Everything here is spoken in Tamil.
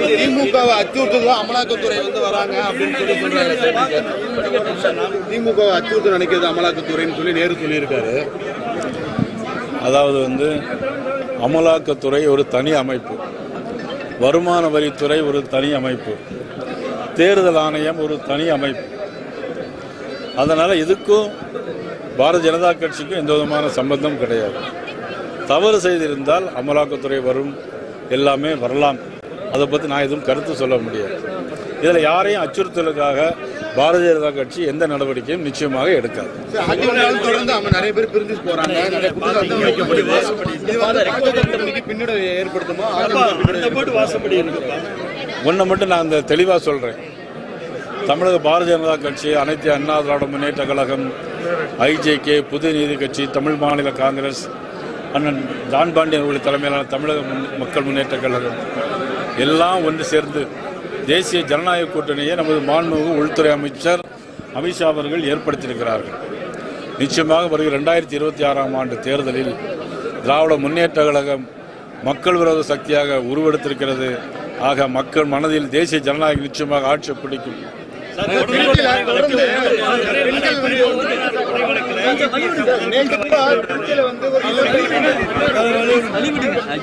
திமுகவை அச்சுறுத்தல அமலாக்கத்துறை வந்து வராங்க அப்படின்னு சொல்லி சொல்றாங்க திமுகவை அச்சுறுத்த நினைக்கிறது அமலாக்கத்துறைன்னு சொல்லி நேரு சொல்லியிருக்காரு. அதாவது வந்து அமலாக்கத்துறை ஒரு தனி அமைப்பு. வருமான வரித்துறை ஒரு தனி அமைப்பு. தேர்தல் ஆணையம் ஒரு தனி அமைப்பு. அதனால் இதுக்கும் பாரதிய ஜனதா கட்சிக்கும் எந்த விதமான சம்பந்தம் கிடையாது. தவறு செய்திருந்தால் அமலாக்கத்துறை வரும். எல்லாமே வரலாம். அதை பற்றி நான் எதுவும் கருத்து சொல்ல முடியாது. இதில் யாரையும் அச்சுறுத்தலுக்காக பாரதிய ஜனதா கட்சி எந்த நடவடிக்கையும் நிச்சயமாக எடுக்காது. ஒன்றை மட்டும் நான் இந்த தெளிவாக சொல்கிறேன் தமிழக பாரதிய ஜனதா கட்சி அனைத்து அண்ணா திராவிட முன்னேற்ற கழகம் ஐஜேகே புது நீதி கட்சி தமிழ் மாநில காங்கிரஸ் அண்ணன் ஜான் பாண்டியன் அவர்கள் தலைமையிலான தமிழக முன்- மக்கள் முன்னேற்ற கழகம் எல்லாம் ஒன்று சேர்ந்து தேசிய ஜனநாயக கூட்டணியை நமது மாண்புமிகு உள்துறை அமைச்சர் அமித்ஷா அவர்கள் ஏற்படுத்தியிருக்கிறார்கள் நிச்சயமாக வருகிற ரெண்டாயிரத்தி இருபத்தி ஆறாம் ஆண்டு தேர்தலில் திராவிட முன்னேற்ற கழகம் மக்கள் விரோத சக்தியாக உருவெடுத்திருக்கிறது ஆக மக்கள் மனதில் தேசிய ஜனநாயகம் நிச்சயமாக ஆட்சி பிடிக்கும் வந்து